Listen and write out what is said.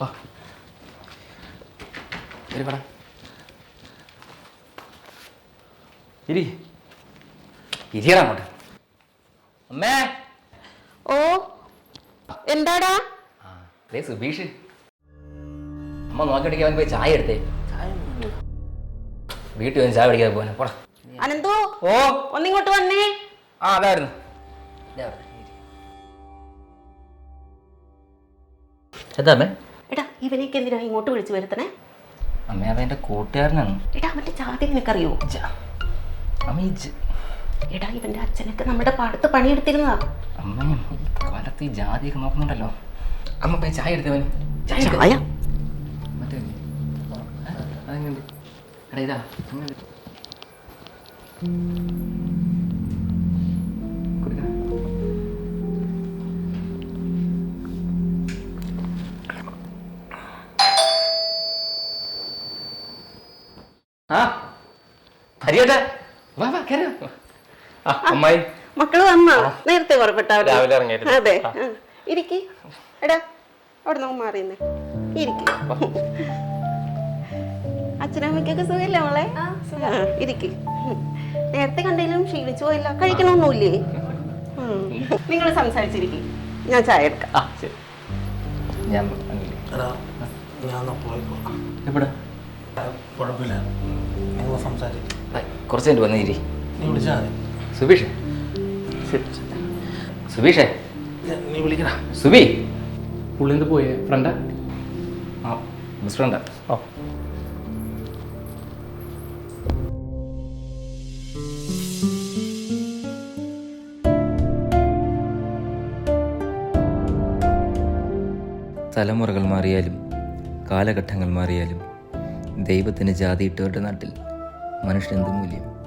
വാ. ഇരി ഇരി. ഇരിയടാ അങ്ങോട്ട്. അമ്മേ. ഓ എന്താടാ? ദേ സുബീഷ്. അമ്മ നോക്കിയിടയ്ക്ക് അവൻ പോയി ചായ എടുത്തേ. വീട്ടിൽ വന്ന് ചായ പിടിക്കാതെ പോകാൻ പോടാ. അനന്തു ഓ. ഒന്നിങ്ങോട്ട് വന്നേ. ആ അതായിരുന്നു. എന്താ അമ്മേ? എടാ ഇവനേക്ക് എന്തിനാ ഇങ്ങോട്ട് വിളിച്ചു വരുത്തണേ? അമ്മ അത് എന്റെ കൂട്ടുകാരനാണ്. എടാ അവന്റെ ജാതി നിനക്കറിയോ? അമ്മ ഈ എടാ ഇവന്റെ അച്ഛനൊക്കെ നമ്മുടെ പാടത്ത് പണിയെടുത്തിരുന്നതാ. അമ്മ ഈ കാലത്ത് ഈ ജാതിയൊക്കെ നോക്കുന്നുണ്ടല്ലോ. അമ്മ പോയി ചായ എടുത്തവൻ ചായ ചായ? മറ്റേ അതെങ്ങനെ എടാ ഇതാ എങ്ങനെയുണ്ട്? ആ ഹരിയേട്ടാ. വാ വാ കയറി വാ. ആ അമ്മായി. മക്കൾ വന്നാ? നേരത്തെ പുറപ്പെട്ടാവല്ലോ രാവിലെ ഇറങ്ങിയായിരുന്നു. അതെ. ആ. ഇരിക്ക്. എടാ അവിടെ നമുക്ക് മാറിയുന്നേ ഇരിക്ക്. അച്ഛനമ്മയ്ക്കൊക്കെ സുഖമില്ലേ മോളെ? ആ, ഇരിക്ക്. നേരത്തെ കണ്ടെങ്കിലും ക്ഷീണിച്ചു പോയില്ല. കഴിക്കണമൊന്നുമില്ലേ? നിങ്ങൾ സംസാരിച്ചിരിക്കും. ഞാൻ ചായ എടുക്കാം. ആ ശരി. ഞാൻ. എടാ ഞാൻ എവിടെ? കുഴപ്പമില്ല. നിങ്ങൾ സംസാരിക്കും. ആ, കുറച്ച് കഴിഞ്ഞ് വന്നിരി നീ വിളിച്ചാൽ മതി. സുബീഷ്. സുബീഷേ. നീ- നീ വിളിക്കടാ. സുബി. പുള്ളിന്ന് പോയേ? ഫ്രണ്ടാ? ആ ബെസ്റ്റ് ഫ്രണ്ടാ. ഓ. തലമുറകൾ മാറിയാലും കാലഘട്ടങ്ങൾ മാറിയാലും ദൈവത്തിന് ജാതിയിട്ടവരുടെ നാട്ടിൽ മനുഷ്യനെന്ത് മൂല്യം?